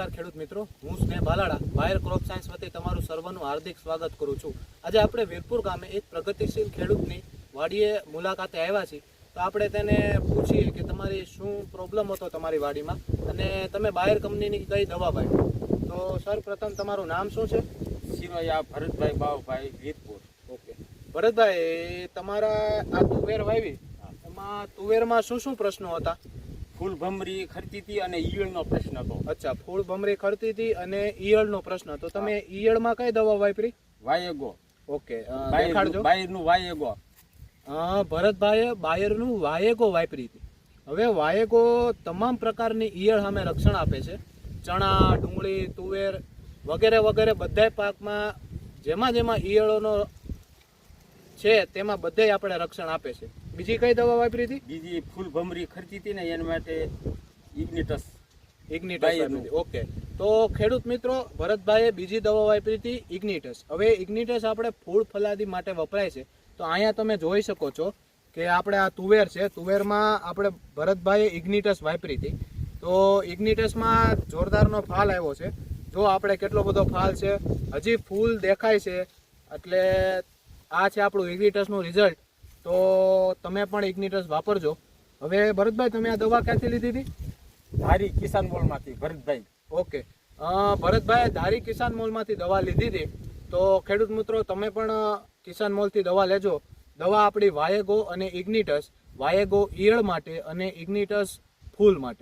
નમસ્કાર ખેડૂત મિત્રો. હું સ્નેહ બાલાડા બાયર ક્રોપ સાયન્સ વતી તમારું સર્વનું હાર્દિક સ્વાગત કરું છું. આજે આપણે વીરપુર ગામે એક પ્રગતિશીલ ખેડૂતની વાડીએ મુલાકાતે આવ્યા છીએ. તો આપણે તેને પૂછીએ કે તમારી શું પ્રોબ્લેમ હતો તમારી વાડીમાં? અને તમે બાયર કંપનીની કઈ દવા ભાઈ તો સર પ્રથમ તમારું નામ શું છે? શિરોયા ભરતભાઈ બાવભાઈ વીરપુર. ઓકે. ભરતભાઈ તમારા આ તુવેર વાવી? એમાં તુવેરમાં શું શું પ્રશ્નો હતા? ફૂલ ભમરી ખર્ચી હતી અને ઈયળનો પ્રશ્ન હતો. અચ્છા ફૂલ ભમરી ખરતી હતી અને ઈયળનો પ્રશ્ન હતો. તમે ઈયળમાં કઈ દવા વાપરી? વાયેગો. ઓકે દેખાડજો. બાયરનું વાયેગો. ભરતભાઈએ બાયરનું વાયેગો વાપરી હતી. હવે વાયેગો તમામ પ્રકારની ઈયળ સામે રક્ષણ આપે છે. ચણા ડુંગળી તુવેર વગેરે વગેરે બધા પાકમાં જેમાં જેમાં ઈયળોનો છે તેમાં બધે આપણે રક્ષણ આપે છે. બીજી કઈ દવા વાપરી હતી? બીજી ફૂલ ભમરી ખર્ચી હતી ને એના માટે ઇગ્નિટસ ઇગ્નિટસ. ઓકે તો ખેડૂત મિત્રો ભરતભાઈએ બીજી દવા વાપરી હતી ઇગ્નિટસ હવે ઇગ્નિટસ આપણે ફૂલ ફલાદી માટે વપરાય છે. તો અહીંયા તમે જોઈ શકો છો કે આપણે આ તુવેર છે. તુવેરમાં આપણે ભરતભાઈએ ઇગ્નિટસ વાપરી હતી. તો ઇગ્નિટસમાં જોરદારનો ફાલ આવ્યો છે. જો આપણે કેટલો બધો ફાલ છે હજી ફૂલ દેખાય છે. એટલે આ છે આપણું ઇગ્નિટસનું રિઝલ્ટ તો તમે પણ ઇગ્નિટસ વાપરજો. હવે ભરતભાઈ તમે આ દવા ક્યાંથી લીધી હતી? ધારી કિસાન મોલમાંથી ભરતભાઈ. ઓકે. ભરતભાઈ ધારી કિસાન મોલમાંથી દવા લીધી હતી. તો ખેડૂત મિત્રો તમે પણ કિસાન મોલથી દવા લેજો. દવા આપણી વાયેગો અને ઇગ્નિટસ વાયેગો ઈયળ માટે અને ઇગ્નિટસ ફૂલ માટે.